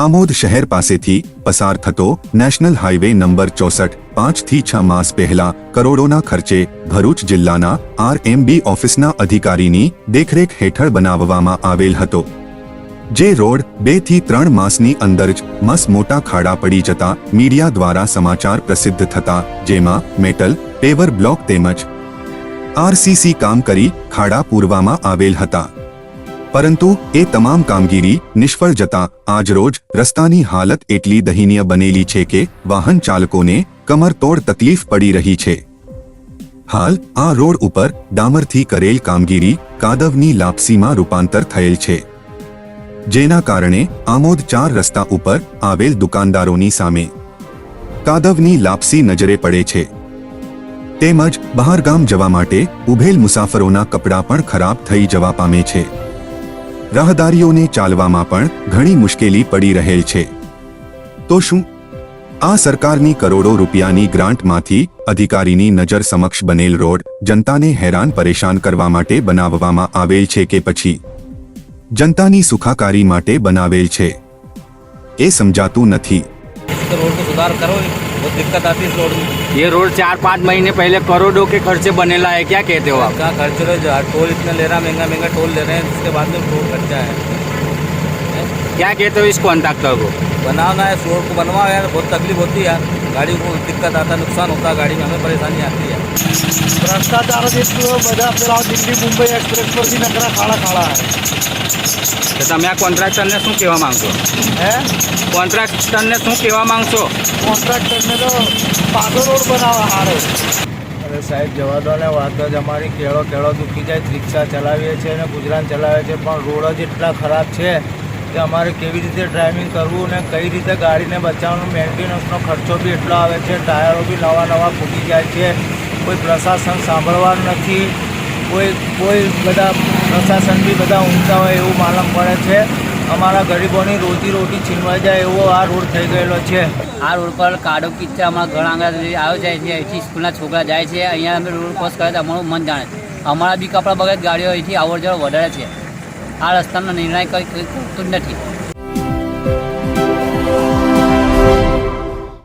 આમોદ શહેર પાસેથી પસાર થતો નેશનલ હાઈવે નંબર ચોસઠ, પાંચથી છ માસ પહેલા કરોડોના ખર્ચે ભરૂચ જિલ્લાના આરએમબી ઓફિસના અધિકારીની દેખરેખ હેઠળ બનાવવામાં આવેલ હતો. જે રોડ બેથી ત્રણ માસની અંદર જ મસ મોટા ખાડા પડી જતા મીડિયા દ્વારા સમાચાર પ્રસિદ્ધ થતા, જેમાં મેટલ, પેવર બ્લોક તેમજ આરસીસી કામ કરી ખાડા પૂરવામાં આવેલ હતા. પરંતુ એ તમામ કામગીરી નિષ્ફળ જતા આજરોજ રસ્તાની હાલત એટલી દયનીય બનેલી છે કે વાહન ચાલકોને કમરતોડ તકલીફ પડી રહી છે. હાલ આ રોડ ઉપર ડામરથી કરેલ કામગીરી કાદવની લાપસીમાં રૂપાંતર થયેલ છે. જેના કારણે આમોદ ચાર રસ્તા ઉપર આવેલ દુકાનદારોની સામે કાદવની લાપસી નજરે પડે છે. તેમજ બહારગામ જવા માટે ઉભેલ મુસાફરોના કપડાં પણ ખરાબ થઈ જવા પામે છે. રાહદારીઓને ચાલવામાં પણ ઘણી મુશ્કેલી પડી રહેલ છે. તો શું? આ સરકારની કરોડો રૂપિયાની ગ્રાન્ટમાંથી અધિકારીની નજર સમક્ષ બનેલ રોડ જનતાને હેરાન પરેશાન કરવા માટે બનાવવામાં આવેલ છે કે પછી? જનતાની સુખાકારી માટે બનાવેલ છે. એ સમજાતું નથી. રોડ સુધાર કરો बहुत दिक्कत आती है रोड में। ये रोड चार पाँच महीने पहले करोड़ों के खर्चे बनेला है क्या कहते हो आप? क्या खर्च रहे जो टोल इतना ले रहा महँगा महँगा टोल ले रहे हैं जिसके बाद में टोल खर्चा है। क्या कहते हो इसको कॉन्ट्रैक्टर को? बनाना है रोड को बनवा यार बहुत तकलीफ़ होती है यार। गाड़ी को दिक्कत आता है नुकसान होता है गाड़ी में हमें परेशानी आती है। ભ્રષ્ટાચાર જ બધા પેલા દિલ્હી મુંબઈ એક્સપ્રેસ પરથી નકરા ખાડા ખાડા તો તમે આ કોન્ટ્રાક્ટરને શું કહેવા માંગશો? હે? કોન્ટ્રાક્ટરને શું કહેવા માંગશો? કોન્ટ્રાક્ટરને તો પાછો રોડ બનાવવા હારે. અરે સાહેબ જવા દો ને વાત જ અમારી કેળો કેળો દુખી જાય રિક્ષા ચલાવીએ છીએ અને ગુજરાન ચલાવે છે પણ રોડ જ એટલા ખરાબ છે કે અમારે કેવી રીતે ડ્રાઇવિંગ કરવું ને કઈ રીતે ગાડીને બચાવવાનું? મેન્ટેનન્સનો ખર્ચો બી એટલો આવે છે ટાયરો બી નવા નવા ફૂટી જાય છે. કોઈ પ્રશાસન સાંભળવાનું નથી, કોઈ કોઈ બધા પ્રશાસન બી બધા ઊંચા હોય એવું માલમ પડે છે. અમારા ગરીબોની રોજી રોટી છીનવાઈ જાય એવો આ રોડ થઈ ગયેલો છે. આ રોડ પર કાડો કિચ્ચા અમારા ઘણા આંગણાથી આવ્યો જાય છે, અહીંથી સ્કૂલના છોકરા જાય છે, અહીંયા અમે રોડ ક્રોસ કરે તો અમારું મન જાણે છે. અમારા બી કપડાં બગડ ગાડીઓ અહીંથી આવડ જવડ વધારે છે. આ રસ્તાનો નિર્ણય કંઈ કરતું જ નથી.